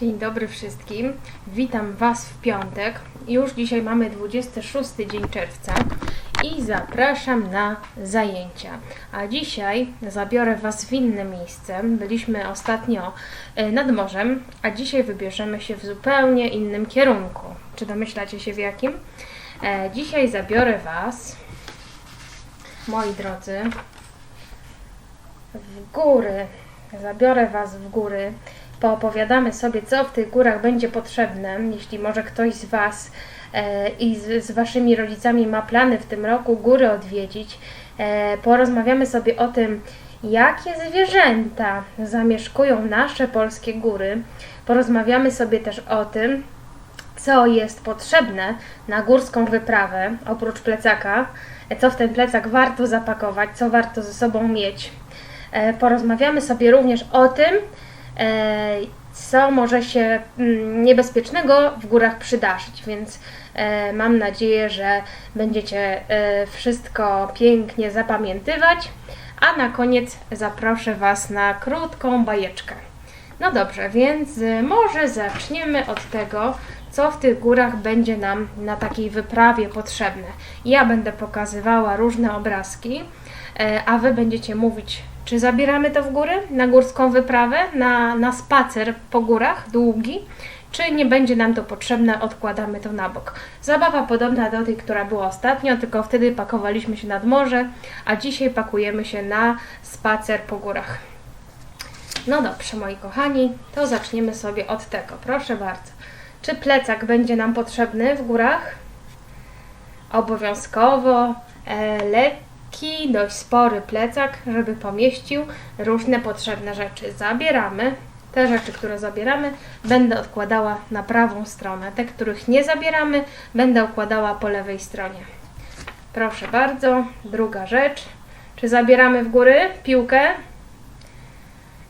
Dzień dobry wszystkim. Witam Was w piątek. Już dzisiaj mamy 26 dzień czerwca i zapraszam na zajęcia. A dzisiaj zabiorę Was w inne miejsce. Byliśmy ostatnio e, nad morzem, a dzisiaj wybierzemy się w zupełnie innym kierunku. Czy domyślacie się w jakim? E, Dzisiaj zabiorę Was, moi drodzy, w góry. Zabiorę Was w góry. Poopowiadamy sobie, co w tych górach będzie potrzebne. Jeśli może ktoś z Was e, i z, z Waszymi rodzicami ma plany w tym roku góry odwiedzić, e, porozmawiamy sobie o tym, jakie zwierzęta zamieszkują nasze polskie góry. Porozmawiamy sobie też o tym, co jest potrzebne na górską wyprawę, oprócz plecaka, e, co w ten plecak warto zapakować, co warto ze sobą mieć. Porozmawiamy sobie również o tym, co może się mm, niebezpiecznego w górach przydarzyć, więc e, mam nadzieję, że będziecie e, wszystko pięknie zapamiętywać, a na koniec zaproszę Was na krótką bajeczkę. No dobrze, więc y, może zaczniemy od tego, co w tych górach będzie nam na takiej wyprawie potrzebne. Ja będę pokazywała różne obrazki, e, a Wy będziecie mówić, czy zabieramy to w góry, na górską wyprawę, na, na spacer po górach długi, czy nie będzie nam to potrzebne, odkładamy to na bok. Zabawa podobna do tej, która była ostatnio, tylko wtedy pakowaliśmy się nad morze, a dzisiaj pakujemy się na spacer po górach. No dobrze, moi kochani, to zaczniemy sobie od tego. Proszę bardzo. Czy plecak będzie nam potrzebny w górach? Obowiązkowo e, lekki, dość spory plecak, żeby pomieścił różne potrzebne rzeczy. Zabieramy. Te rzeczy, które zabieramy, będę odkładała na prawą stronę. Te, których nie zabieramy, będę układała po lewej stronie. Proszę bardzo. Druga rzecz. Czy zabieramy w góry piłkę?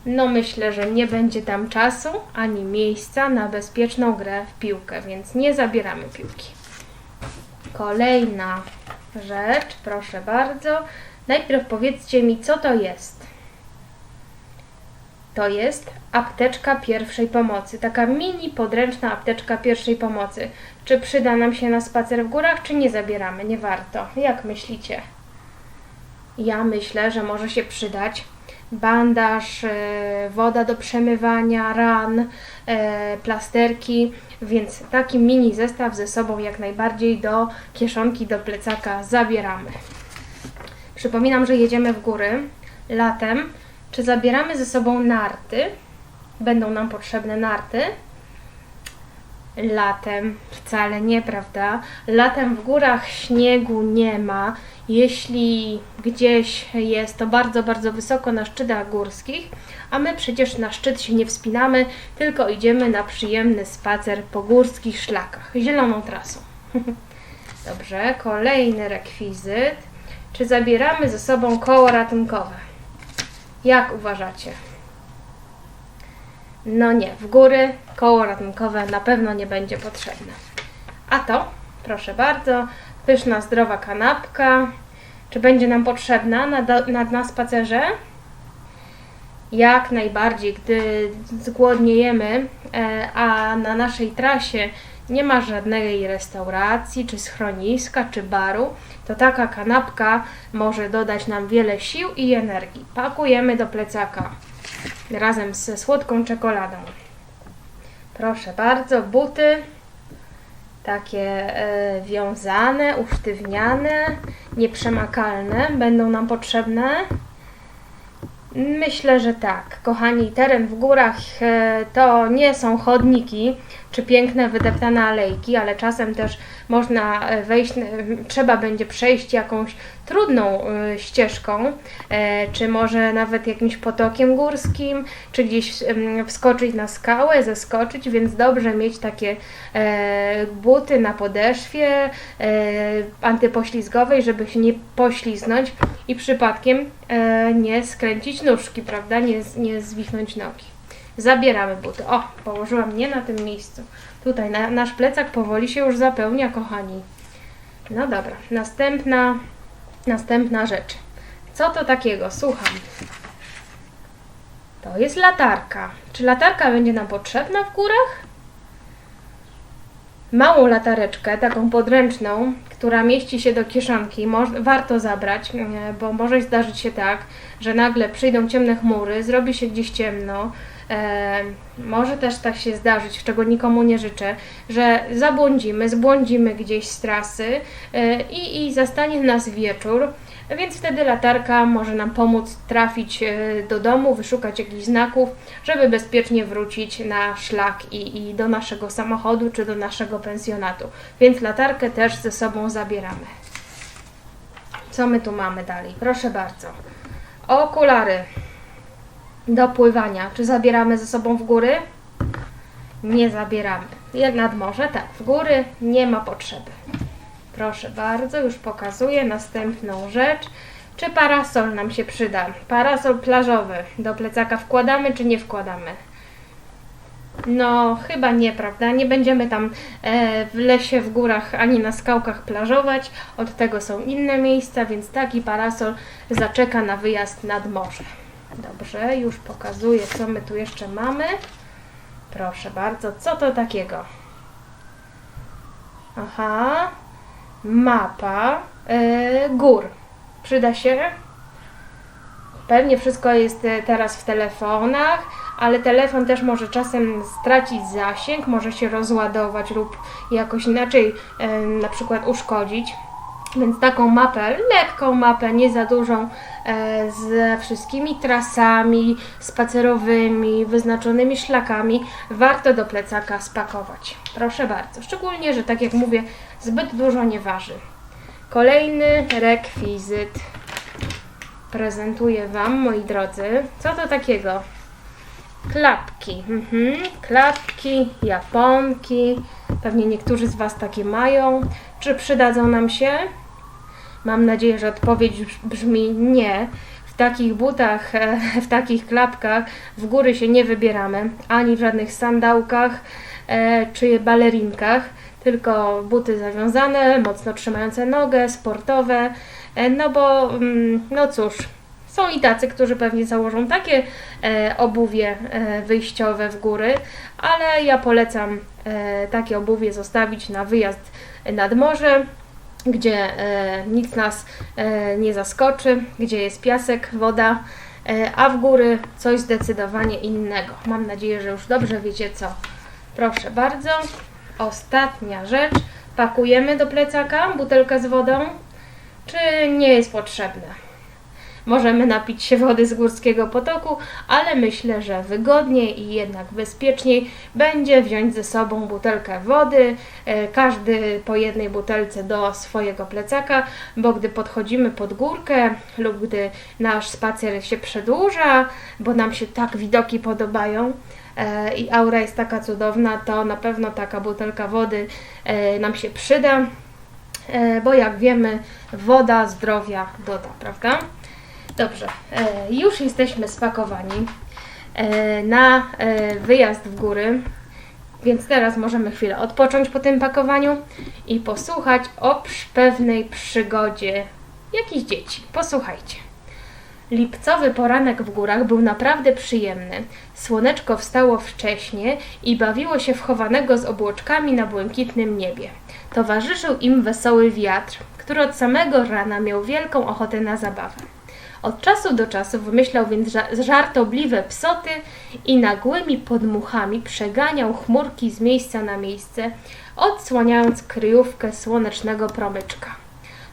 No myślę, że nie będzie tam czasu ani miejsca na bezpieczną grę w piłkę, więc nie zabieramy piłki. Kolejna rzecz, proszę bardzo. Najpierw powiedzcie mi, co to jest. To jest apteczka pierwszej pomocy. Taka mini podręczna apteczka pierwszej pomocy. Czy przyda nam się na spacer w górach, czy nie zabieramy? Nie warto. Jak myślicie? Ja myślę, że może się przydać bandaż, e, woda do przemywania ran, e, plasterki, więc taki mini zestaw ze sobą jak najbardziej do kieszonki, do plecaka zabieramy. Przypominam, że jedziemy w góry latem. Czy zabieramy ze sobą narty? Będą nam potrzebne narty. Latem wcale nie, prawda? Latem w górach śniegu nie ma. Jeśli gdzieś jest to bardzo, bardzo wysoko na szczytach górskich, a my przecież na szczyt się nie wspinamy, tylko idziemy na przyjemny spacer po górskich szlakach, zieloną trasą. Dobrze, kolejny rekwizyt. Czy zabieramy ze sobą koło ratunkowe? Jak uważacie? No nie, w góry koło ratunkowe na pewno nie będzie potrzebne. A to, proszę bardzo, pyszna, zdrowa kanapka. Czy będzie nam potrzebna na, na, na spacerze? Jak najbardziej, gdy zgłodniejemy, e, a na naszej trasie nie ma żadnej restauracji, czy schroniska, czy baru, to taka kanapka może dodać nam wiele sił i energii. Pakujemy do plecaka razem ze słodką czekoladą. Proszę bardzo, buty takie e, wiązane, usztywniane, nieprzemakalne będą nam potrzebne. Myślę, że tak. Kochani, teren w górach e, to nie są chodniki czy piękne, wydeptane alejki, ale czasem też można e, wejść, trzeba będzie przejść jakąś trudną e, ścieżką, e, czy może nawet jakimś potokiem górskim, czy gdzieś wskoczyć na skałę, zeskoczyć, więc dobrze mieć takie buty na podeszwie antypoślizgowej, żeby się nie pośliznąć i przypadkiem nie skręcić nóżki, prawda? Nie, nie zwichnąć nogi. Zabieramy buty. O, położyłam nie na tym miejscu. Tutaj na, nasz plecak powoli się już zapełnia, kochani. No dobra, następna, następna rzecz. Co to takiego? Słucham. To jest latarka. Czy latarka będzie nam potrzebna w górach? Małą latareczkę, taką podręczną, która mieści się do kieszonki, warto zabrać, e, bo może zdarzyć się tak, że nagle przyjdą ciemne chmury, zrobi się gdzieś ciemno. E, może też tak się zdarzyć, czego nikomu nie życzę, że zabłądzimy, zbłądzimy gdzieś z trasy e, i, i zastanie nas wieczór, więc wtedy latarka może nam pomóc trafić e, do domu, wyszukać jakichś znaków, żeby bezpiecznie wrócić na szlak i, i do naszego samochodu czy do naszego pensjonatu. Więc latarkę też ze sobą zabieramy. Co my tu mamy dalej? Proszę bardzo. Okulary do pływania. Czy zabieramy ze sobą w góry? Nie zabieramy. Jak nad morze? Tak. W góry nie ma potrzeby. Proszę bardzo, już pokazuję następną rzecz. Czy parasol nam się przyda? Parasol plażowy do plecaka wkładamy czy nie wkładamy? No, chyba nie, prawda? Nie będziemy tam e, w lesie, w górach ani na skałkach plażować. Od tego są inne miejsca, więc taki parasol zaczeka na wyjazd nad morze. Dobrze, już pokazuję, co my tu jeszcze mamy. Proszę bardzo, co to takiego? Aha, mapa e, gór. Przyda się? Pewnie wszystko jest e, teraz w telefonach, ale telefon też może czasem stracić zasięg, może się rozładować lub jakoś inaczej e, na przykład uszkodzić. Więc taką mapę, lekką mapę, nie za dużą, ze wszystkimi trasami spacerowymi, wyznaczonymi szlakami, warto do plecaka spakować. Proszę bardzo. Szczególnie, że tak jak mówię, zbyt dużo nie waży. Kolejny rekwizyt prezentuję Wam, moi drodzy. Co to takiego? Klapki. Mhm. Klapki, japonki. Pewnie niektórzy z Was takie mają. Czy przydadzą nam się? Mam nadzieję, że odpowiedź brz- brzmi nie. W takich butach, e, w takich klapkach w góry się nie wybieramy, ani w żadnych sandałkach e, czy balerinkach, tylko buty zawiązane, mocno trzymające nogę, sportowe, e, no bo, mm, no cóż, są i tacy, którzy pewnie założą takie obuwie wyjściowe w góry, ale ja polecam takie obuwie zostawić na wyjazd nad morze, gdzie e, nic nas e, nie zaskoczy, gdzie jest piasek, woda, e, a w góry coś zdecydowanie innego. Mam nadzieję, że już dobrze wiecie co. Proszę bardzo, ostatnia rzecz. Pakujemy do plecaka butelkę z wodą, czy nie jest potrzebne? Możemy napić się wody z górskiego potoku, ale myślę, że wygodniej i jednak bezpieczniej będzie wziąć ze sobą butelkę wody, e, każdy po jednej butelce do swojego plecaka, bo gdy podchodzimy pod górkę lub gdy nasz spacer się przedłuża, bo nam się tak widoki podobają, e, i aura jest taka cudowna, to na pewno taka butelka wody e, nam się przyda, bo jak wiemy, woda zdrowia doda, prawda? Dobrze, e, już jesteśmy spakowani e, na e, wyjazd w góry, więc teraz możemy chwilę odpocząć po tym pakowaniu i posłuchać o pewnej przygodzie jakichś dzieci. Posłuchajcie. Lipcowy poranek w górach był naprawdę przyjemny. Słoneczko wstało wcześnie i bawiło się w chowanego z obłoczkami na błękitnym niebie. Towarzyszył im wesoły wiatr, który od samego rana miał wielką ochotę na zabawę. Od czasu do czasu wymyślał więc ża- żartobliwe psoty i nagłymi podmuchami przeganiał chmurki z miejsca na miejsce, odsłaniając kryjówkę słonecznego promyczka.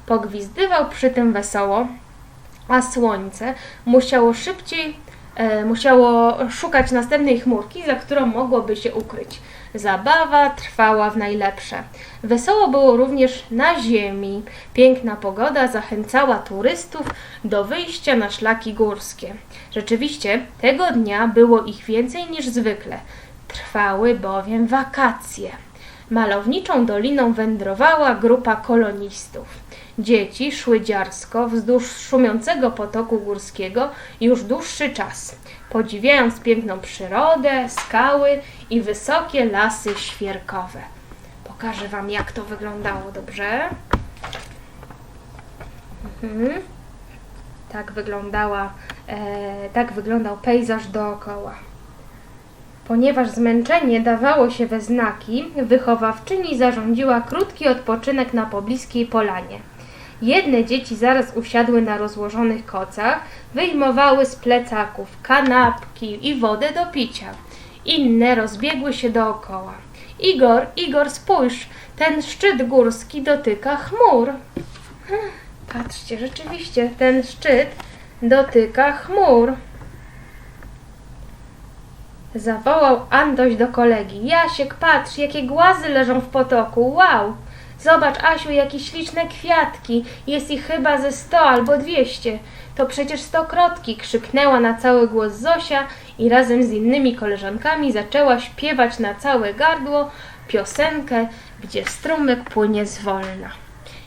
Pogwizdywał przy tym wesoło, a słońce musiało szybciej, musiało szukać następnej chmurki, za którą mogłoby się ukryć. Zabawa trwała w najlepsze. Wesoło było również na ziemi. Piękna pogoda zachęcała turystów do wyjścia na szlaki górskie. Rzeczywiście, tego dnia było ich więcej niż zwykle. Trwały bowiem wakacje. Malowniczą doliną wędrowała grupa kolonistów. Dzieci szły dziarsko wzdłuż szumiącego potoku górskiego już dłuższy czas, podziwiając piękną przyrodę, skały i wysokie lasy świerkowe. Pokażę Wam, jak to wyglądało, dobrze? Mhm. Tak wyglądała E, tak wyglądał pejzaż dookoła. Ponieważ zmęczenie dawało się we znaki, wychowawczyni zarządziła krótki odpoczynek na pobliskiej polanie. Jedne dzieci zaraz usiadły na rozłożonych kocach, wyjmowały z plecaków kanapki i wodę do picia. Inne rozbiegły się dookoła. Igor, Igor, spójrz, ten szczyt górski dotyka chmur. Hm, Patrzcie, rzeczywiście, ten szczyt dotyka chmur. Zawołał Antoś do kolegi. Jasiek, patrz, jakie głazy leżą w potoku. Wow! Zobacz, Asiu, jakie śliczne kwiatki. Jest ich chyba ze sto albo dwieście. To przecież stokrotki, krzyknęła na cały głos Zosia i razem z innymi koleżankami zaczęła śpiewać na całe gardło piosenkę, gdzie strumyk płynie zwolna.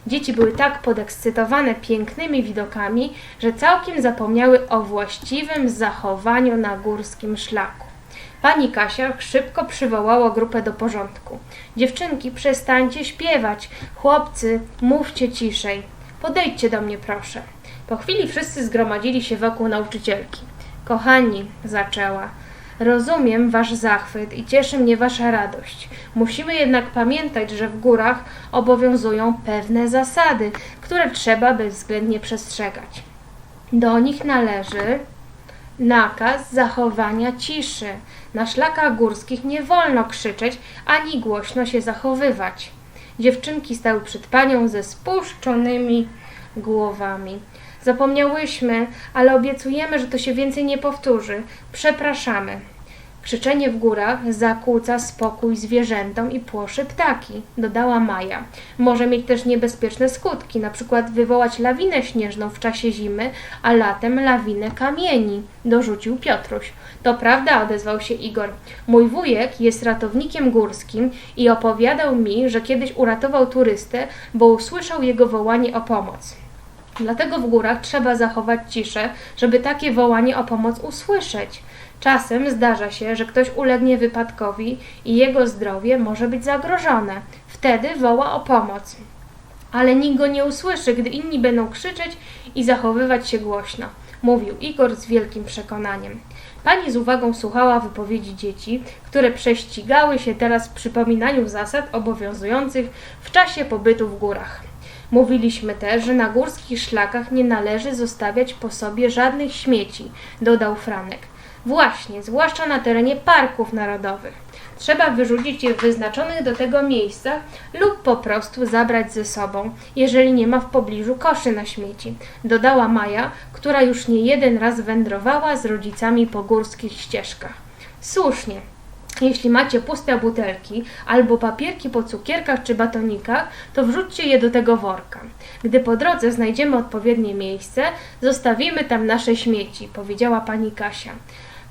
Dzieci były tak podekscytowane pięknymi widokami, że całkiem zapomniały o właściwym zachowaniu na górskim szlaku. Pani Kasia szybko przywołała grupę do porządku. Dziewczynki, przestańcie śpiewać. Chłopcy, mówcie ciszej. Podejdźcie do mnie, proszę. Po chwili wszyscy zgromadzili się wokół nauczycielki. Kochani, zaczęła. Rozumiem wasz zachwyt i cieszy mnie wasza radość. Musimy jednak pamiętać, że w górach obowiązują pewne zasady, które trzeba bezwzględnie przestrzegać. Do nich należy nakaz zachowania ciszy. Na szlakach górskich nie wolno krzyczeć ani głośno się zachowywać. Dziewczynki stały przed panią ze spuszczonymi głowami. Zapomniałyśmy, ale obiecujemy, że to się więcej nie powtórzy. Przepraszamy. Krzyczenie w górach zakłóca spokój zwierzętom i płoszy ptaki, dodała Maja. Może mieć też niebezpieczne skutki, na przykład wywołać lawinę śnieżną w czasie zimy, a latem lawinę kamieni, dorzucił Piotruś. To prawda, odezwał się Igor. Mój wujek jest ratownikiem górskim i opowiadał mi, że kiedyś uratował turystę, bo usłyszał jego wołanie o pomoc. Dlatego w górach trzeba zachować ciszę, żeby takie wołanie o pomoc usłyszeć. Czasem zdarza się, że ktoś ulegnie wypadkowi i jego zdrowie może być zagrożone. Wtedy woła o pomoc. Ale nikt go nie usłyszy, gdy inni będą krzyczeć i zachowywać się głośno, mówił Igor z wielkim przekonaniem. Pani z uwagą słuchała wypowiedzi dzieci, które prześcigały się teraz w przypominaniu zasad obowiązujących w czasie pobytu w górach. Mówiliśmy też, że na górskich szlakach nie należy zostawiać po sobie żadnych śmieci, dodał Franek. Właśnie, zwłaszcza na terenie parków narodowych. Trzeba wyrzucić je w wyznaczonych do tego miejscach lub po prostu zabrać ze sobą, jeżeli nie ma w pobliżu koszy na śmieci, dodała Maja, która już nie jeden raz wędrowała z rodzicami po górskich ścieżkach. Słusznie, jeśli macie puste butelki albo papierki po cukierkach czy batonikach, to wrzućcie je do tego worka. Gdy po drodze znajdziemy odpowiednie miejsce, zostawimy tam nasze śmieci, powiedziała pani Kasia.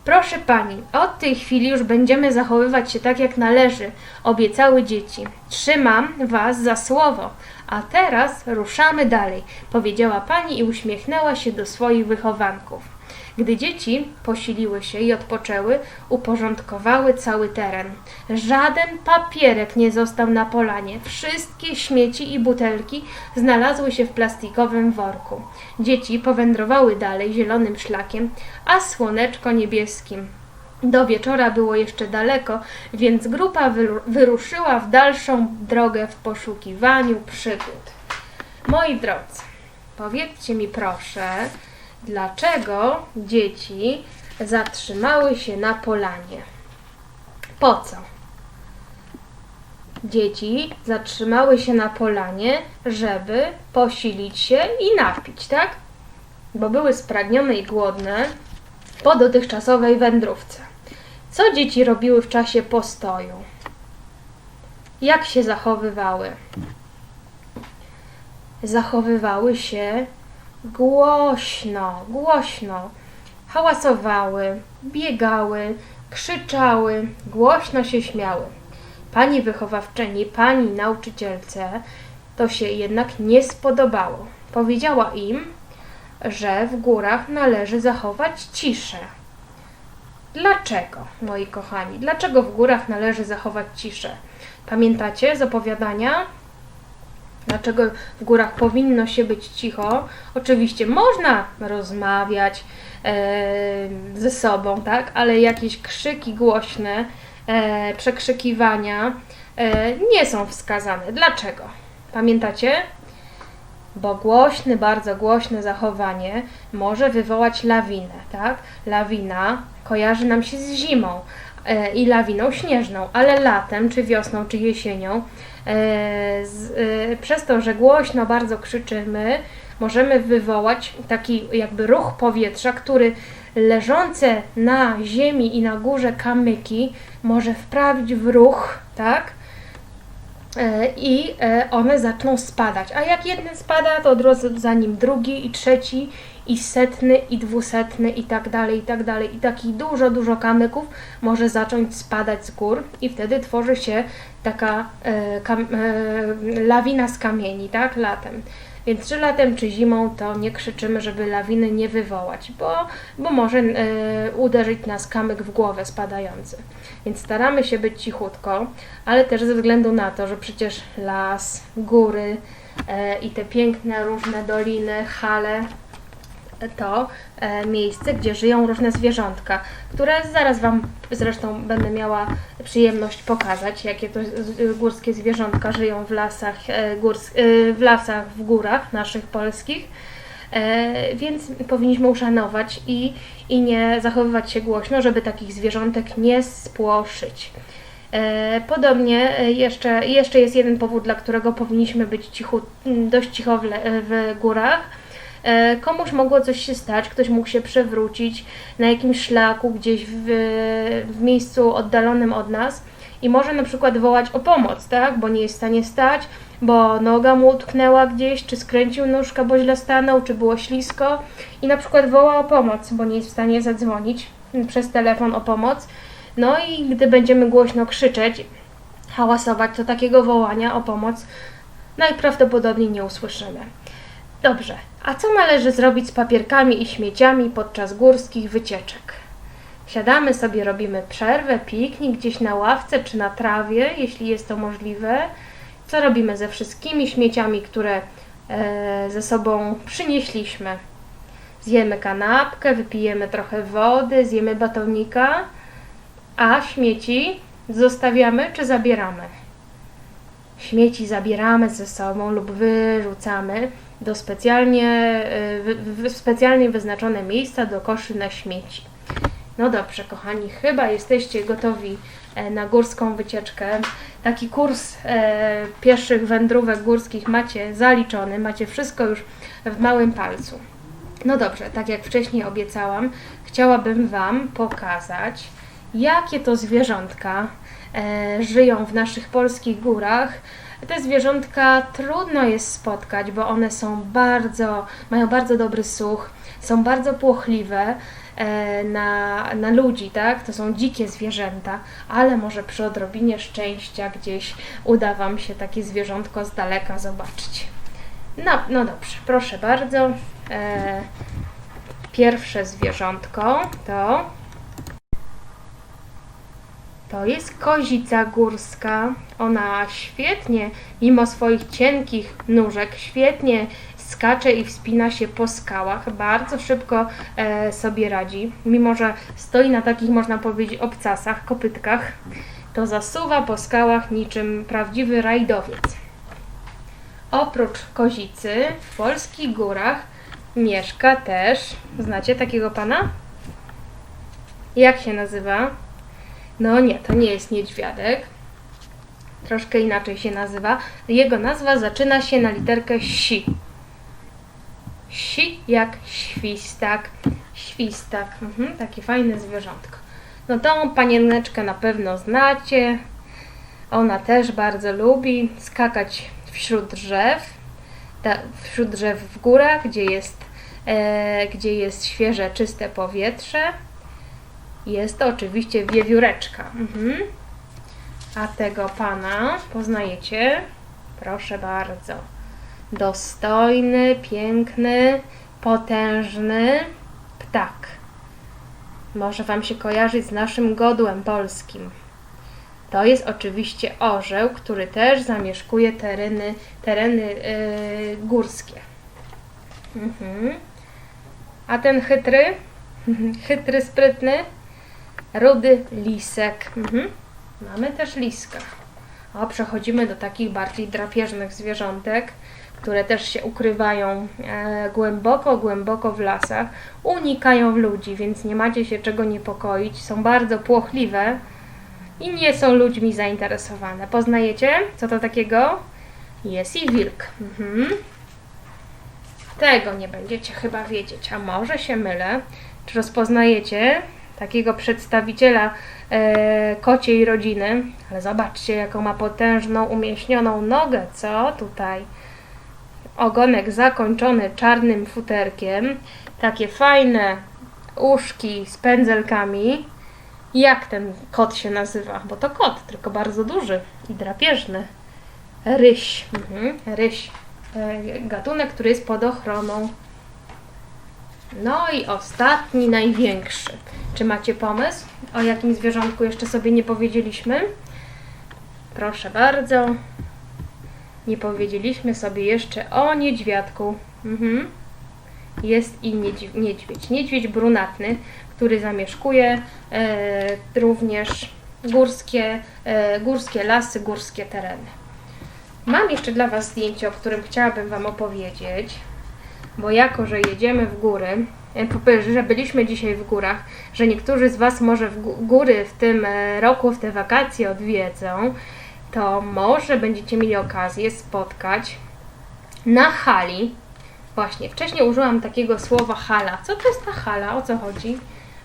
Proszę pani, od tej chwili już będziemy zachowywać się tak jak należy, obiecały dzieci. Trzymam was za słowo. A teraz ruszamy dalej, powiedziała pani i uśmiechnęła się do swoich wychowanków. Gdy dzieci posiliły się i odpoczęły, uporządkowały cały teren. Żaden papierek nie został na polanie. Wszystkie śmieci i butelki znalazły się w plastikowym worku. Dzieci powędrowały dalej zielonym szlakiem, a słoneczko niebieskim. Do wieczora było jeszcze daleko, więc grupa wyru- wyruszyła w dalszą drogę w poszukiwaniu przygód. Moi drodzy, powiedzcie mi proszę, dlaczego dzieci zatrzymały się na polanie? Po co? Dzieci zatrzymały się na polanie, żeby posilić się i napić, tak? Bo były spragnione i głodne po dotychczasowej wędrówce. Co dzieci robiły w czasie postoju? Jak się zachowywały? Zachowywały się głośno, głośno. Hałasowały, biegały, krzyczały, głośno się śmiały. Pani wychowawczyni, pani nauczycielce to się jednak nie spodobało. Powiedziała im, że w górach należy zachować ciszę. Dlaczego, moi kochani? Dlaczego w górach należy zachować ciszę? Pamiętacie z opowiadania? Dlaczego w górach powinno się być cicho? Oczywiście można rozmawiać, ze sobą, tak? Ale jakieś krzyki głośne, e, przekrzykiwania e, nie są wskazane. Dlaczego? Pamiętacie? Bo głośny, bardzo głośne zachowanie może wywołać lawinę, tak? Lawina kojarzy nam się z zimą e, i lawiną śnieżną, ale latem, czy wiosną, czy jesienią, e, z, e, przez to, że głośno bardzo krzyczymy, możemy wywołać taki jakby ruch powietrza, który leżące na ziemi i na górze kamyki może wprawić w ruch, tak? E, i e, one zaczną spadać. A jak jeden spada, to od razu za nim drugi i trzeci i setny i dwusetny i tak dalej, i tak dalej. I takich dużo, dużo kamyków może zacząć spadać z gór i wtedy tworzy się taka e, kam, e, lawina z kamieni, tak, latem. Więc czy latem, czy zimą, to nie krzyczymy, żeby lawiny nie wywołać, bo, bo może e, uderzyć nas kamyk w głowę spadający. Więc staramy się być cichutko, ale też ze względu na to, że przecież las, góry e, i te piękne różne doliny, hale, to e, miejsce, gdzie żyją różne zwierzątka, które zaraz Wam zresztą będę miała przyjemność pokazać, jakie to górskie zwierzątka żyją w lasach, e, górs, e, w lasach, w górach naszych polskich. Więc powinniśmy uszanować i, i nie zachowywać się głośno, żeby takich zwierzątek nie spłoszyć. Podobnie jeszcze, jeszcze jest jeden powód, dla którego powinniśmy być cichu, dość cicho w, w górach. E, Komuś mogło coś się stać, ktoś mógł się przewrócić na jakimś szlaku gdzieś w, w miejscu oddalonym od nas i może na przykład wołać o pomoc, tak? Bo nie jest w stanie stać, bo noga mu utknęła gdzieś, czy skręcił nóżkę, bo źle stanął, czy było ślisko i na przykład woła o pomoc, bo nie jest w stanie zadzwonić przez telefon o pomoc. No i gdy będziemy głośno krzyczeć, hałasować, to takiego wołania o pomoc najprawdopodobniej nie usłyszymy. Dobrze, a co należy zrobić z papierkami i śmieciami podczas górskich wycieczek? Siadamy sobie, robimy przerwę, piknik gdzieś na ławce czy na trawie, jeśli jest to możliwe. Co robimy ze wszystkimi śmieciami, które e, ze sobą przynieśliśmy? Zjemy kanapkę, wypijemy trochę wody, zjemy batonika, a śmieci zostawiamy czy zabieramy? Śmieci zabieramy ze sobą lub wyrzucamy do specjalnie, y, wy- specjalnie wyznaczone miejsca do koszy na śmieci. No dobrze, kochani, chyba jesteście gotowi e, na górską wycieczkę. Taki kurs e, wędrówek górskich macie zaliczony, macie wszystko już w małym palcu. No dobrze, tak jak wcześniej obiecałam, chciałabym Wam pokazać, jakie to zwierzątka e, żyją w naszych polskich górach. Te zwierzątka trudno jest spotkać, bo one są bardzo, mają bardzo dobry słuch, są bardzo płochliwe e, na, na ludzi, tak? To są dzikie zwierzęta, ale może przy odrobinie szczęścia gdzieś uda Wam się takie zwierzątko z daleka zobaczyć. No, no dobrze, proszę bardzo. E, pierwsze zwierzątko to to jest kozica górska. Ona świetnie, mimo swoich cienkich nóżek, świetnie skacze i wspina się po skałach. Bardzo szybko e, sobie radzi. Mimo, że stoi na takich, można powiedzieć, obcasach, kopytkach, to zasuwa po skałach niczym prawdziwy rajdowiec. Oprócz kozicy w polskich górach mieszka też, znacie takiego pana? Jak się nazywa? No nie, to nie jest niedźwiadek. Troszkę inaczej się nazywa. Jego nazwa zaczyna się na literkę si. Si jak świstak. Świstak. Mhm, takie fajne zwierzątko. No tą panieneczkę na pewno znacie. Ona też bardzo lubi skakać wśród drzew. Ta, wśród drzew w górach, gdzie jest, e, gdzie jest świeże, czyste powietrze. Jest to oczywiście wiewióreczka. Mhm. A tego pana poznajecie? Proszę bardzo. Dostojny, piękny, potężny ptak. Może Wam się kojarzyć z naszym godłem polskim. To jest oczywiście orzeł, który też zamieszkuje tereny, tereny yy, górskie. Mhm. A ten chytry Chytry, sprytny, rudy lisek. Mhm. Mamy też liska. O, przechodzimy do takich bardziej drapieżnych zwierzątek, które też się ukrywają e, głęboko, głęboko w lasach. Unikają ludzi, więc nie macie się czego niepokoić. Są bardzo płochliwe i nie są ludźmi zainteresowane. Poznajecie, co to takiego? Jest i wilk. Mhm. Tego nie będziecie chyba wiedzieć, a może się mylę. Czy rozpoznajecie takiego przedstawiciela e, kociej rodziny? Ale zobaczcie, jaką ma potężną, umieśnioną nogę, co tutaj? Ogonek zakończony czarnym futerkiem, takie fajne uszki z pędzelkami. Jak ten kot się nazywa? Bo to kot, tylko bardzo duży i drapieżny. Ryś. Mhm, ryś. E, Gatunek, który jest pod ochroną. No i ostatni, największy. Czy macie pomysł, o jakim zwierzątku jeszcze sobie nie powiedzieliśmy? Proszę bardzo. Nie powiedzieliśmy sobie jeszcze o niedźwiadku. Mhm. Jest i niedź- niedźwiedź. Niedźwiedź brunatny, który zamieszkuje e, również górskie, e, górskie lasy, górskie tereny. Mam jeszcze dla Was zdjęcie, o którym chciałabym Wam opowiedzieć, bo jako, że jedziemy w góry, e, że byliśmy dzisiaj w górach, że niektórzy z Was może w gó- góry w tym e, roku, w te wakacje odwiedzą, to może będziecie mieli okazję spotkać na hali. Właśnie, wcześniej użyłam takiego słowa hala. Co to jest ta hala? O co chodzi?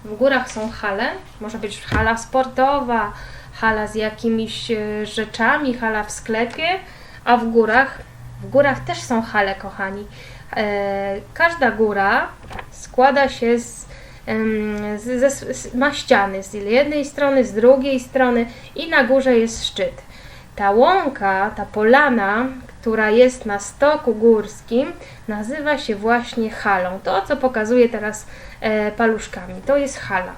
W górach są hale. Może być hala sportowa, hala z jakimiś e, rzeczami, hala w sklepie, a w górach, w górach też są hale, kochani. E, każda góra składa się z, z, z, ma ściany z jednej strony, z drugiej strony i na górze jest szczyt. Ta łąka, ta polana, która jest na stoku górskim, nazywa się właśnie halą. To, co pokazuję teraz e, paluszkami, to jest hala.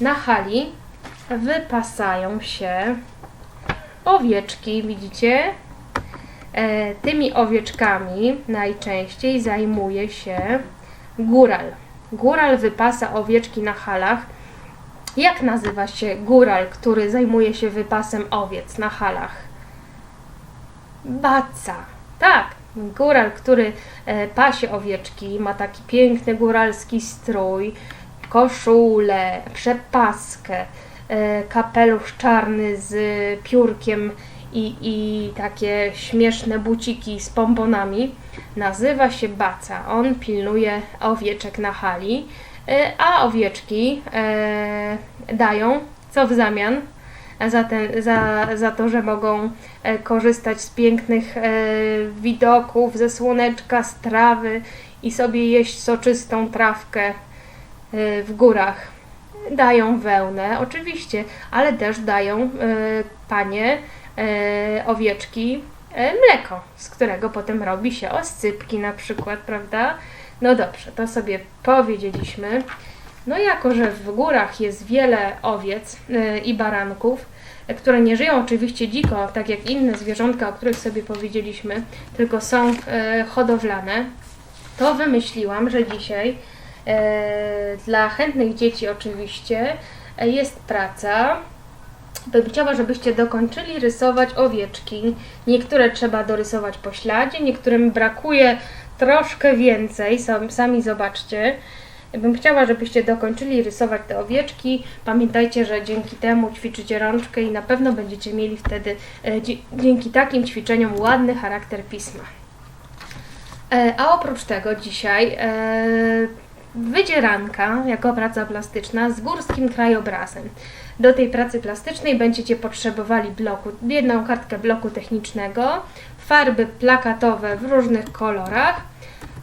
Na hali wypasają się owieczki, widzicie? E, tymi owieczkami najczęściej zajmuje się góral. Góral wypasa owieczki na halach. Jak nazywa się góral, który zajmuje się wypasem owiec na halach? Baca. Tak, góral, który e, pasie owieczki, ma taki piękny góralski strój, koszulę, przepaskę, e, kapelusz czarny z piórkiem i, i takie śmieszne buciki z pomponami. Nazywa się Baca. On pilnuje owieczek na hali, e, a owieczki e, dają co w zamian? za, ten, za, za to, że mogą e, korzystać z pięknych widoków, ze słoneczka, z trawy i sobie jeść soczystą trawkę w górach. Dają wełnę, oczywiście, ale też dają panie owieczki e, mleko, z którego potem robi się oscypki na przykład, prawda? No dobrze, to sobie powiedzieliśmy. No jako, że w górach jest wiele owiec y, i baranków, które nie żyją oczywiście dziko, tak jak inne zwierzątka, o których sobie powiedzieliśmy, tylko są hodowlane, to wymyśliłam, że dzisiaj dla chętnych dzieci oczywiście jest praca. Bym chciała, żebyście dokończyli rysować owieczki. Niektóre trzeba dorysować po śladzie, niektórym brakuje troszkę więcej. Sam- Sami zobaczcie. Bym chciała, żebyście dokończyli rysować te owieczki. Pamiętajcie, że dzięki temu ćwiczycie rączkę i na pewno będziecie mieli wtedy e, dzięki takim ćwiczeniom ładny charakter pisma. E, A oprócz tego dzisiaj e, wydzieranka jako praca plastyczna z górskim krajobrazem. Do tej pracy plastycznej będziecie potrzebowali bloku, jedną kartkę bloku technicznego, farby plakatowe w różnych kolorach,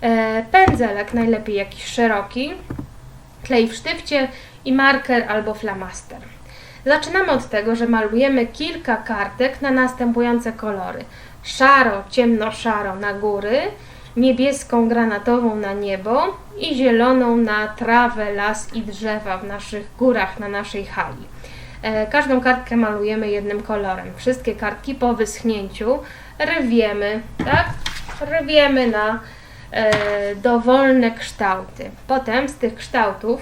e, pędzelek, najlepiej jakiś szeroki, klej w sztywcie i marker albo flamaster. Zaczynamy od tego, że malujemy kilka kartek na następujące kolory. Szaro, ciemno-szaro na góry, niebieską, granatową na niebo i zieloną na trawę, las i drzewa w naszych górach, na naszej hali. E, Każdą kartkę malujemy jednym kolorem. Wszystkie kartki po wyschnięciu rwiemy, tak? Rwiemy na e, dowolne kształty. Potem z tych kształtów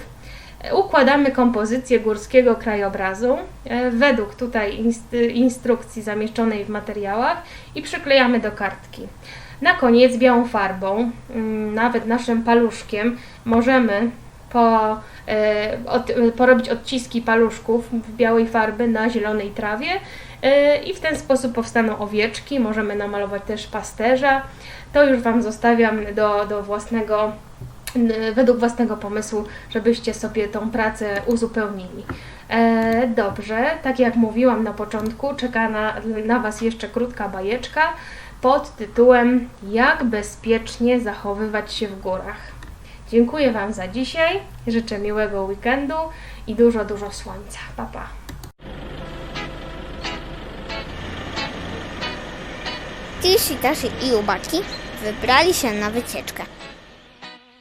e, układamy kompozycję górskiego krajobrazu według tutaj inst- instrukcji zamieszczonej w materiałach i przyklejamy do kartki. Na koniec białą farbą, mm, nawet naszym paluszkiem, możemy po, e, od, porobić odciski paluszków w białej farby na zielonej trawie e, i w ten sposób powstaną owieczki. Możemy namalować też pasterza. To już Wam zostawiam do, do własnego, według własnego pomysłu, żebyście sobie tą pracę uzupełnili. E, dobrze, tak jak mówiłam na początku, czeka na, na Was jeszcze krótka bajeczka pod tytułem Jak bezpiecznie zachowywać się w górach. Dziękuję Wam za dzisiaj. Życzę miłego weekendu i dużo, dużo słońca. Pa, pa. Tishi, Tashi i Ubaki wybrali się na wycieczkę.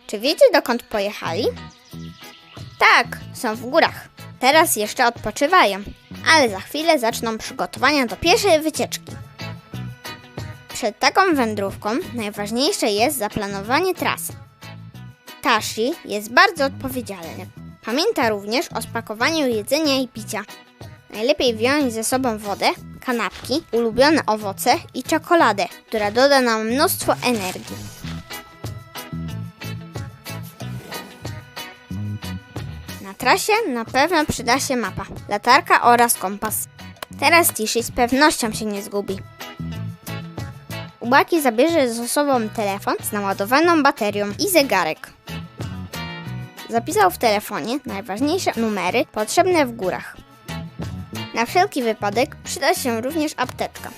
Czy wiecie dokąd pojechali? Tak, są w górach. Teraz jeszcze odpoczywają, ale za chwilę zaczną przygotowania do pierwszej wycieczki. Przed taką wędrówką najważniejsze jest zaplanowanie trasy. Tashi jest bardzo odpowiedzialny. Pamięta również o spakowaniu jedzenia i picia. Najlepiej wziąć ze sobą wodę, kanapki, ulubione owoce i czekoladę, która doda nam mnóstwo energii. Na trasie na pewno przyda się mapa, latarka oraz kompas. Teraz Tishi z pewnością się nie zgubi. Ubaki zabierze ze sobą telefon z naładowaną baterią i zegarek. Zapisał w telefonie najważniejsze numery potrzebne w górach. Na wszelki wypadek przyda się również apteczka.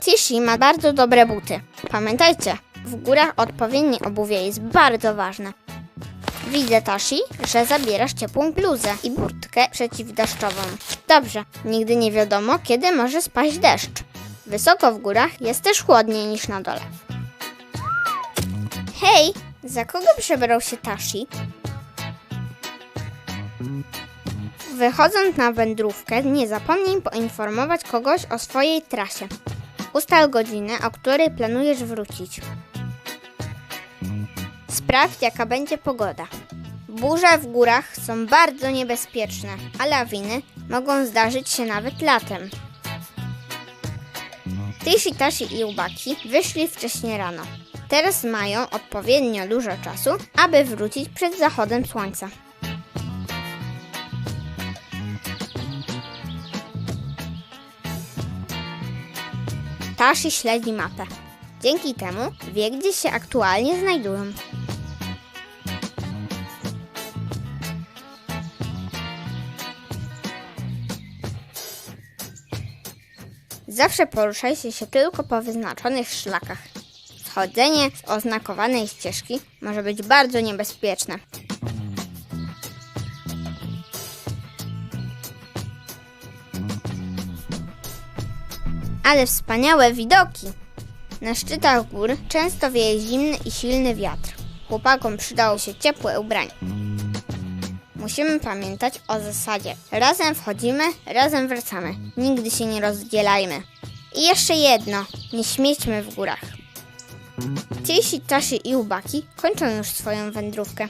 Tishi ma bardzo dobre buty. Pamiętajcie, w górach odpowiednie obuwie jest bardzo ważne. Widzę, Tashi, że zabierasz ciepłą bluzę i burtkę przeciwdeszczową. Dobrze, nigdy nie wiadomo, kiedy może spaść deszcz. Wysoko w górach jest też chłodniej niż na dole. Hej, za kogo przebrał się Tashi? Wychodząc na wędrówkę, nie zapomnij poinformować kogoś o swojej trasie. Ustal godzinę, o której planujesz wrócić. Sprawdź, jaka będzie pogoda. Burze w górach są bardzo niebezpieczne, a lawiny mogą zdarzyć się nawet latem. Tishi, Tashi i Ubaki wyszli wcześnie rano. Teraz mają odpowiednio dużo czasu, aby wrócić przed zachodem słońca. Tashi śledzi mapę. Dzięki temu wie, gdzie się aktualnie znajdują. Zawsze poruszajcie się tylko po wyznaczonych szlakach. Schodzenie z oznakowanej ścieżki może być bardzo niebezpieczne. Ale wspaniałe widoki! Na szczytach gór często wieje zimny i silny wiatr. Chłopakom przydało się ciepłe ubranie. Musimy pamiętać o zasadzie. Razem wchodzimy, razem wracamy. Nigdy się nie rozdzielajmy. I jeszcze jedno. Nie śmiećmy w górach. Ciesi, Tashi i Ubaki kończą już swoją wędrówkę.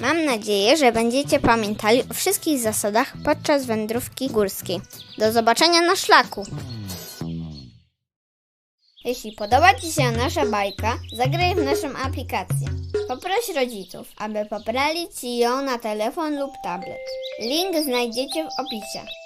Mam nadzieję, że będziecie pamiętali o wszystkich zasadach podczas wędrówki górskiej. Do zobaczenia na szlaku! Jeśli podoba Ci się nasza bajka, zagraj w naszą aplikację. Poproś rodziców, aby pobrali Ci ją na telefon lub tablet. Link znajdziecie w opisie.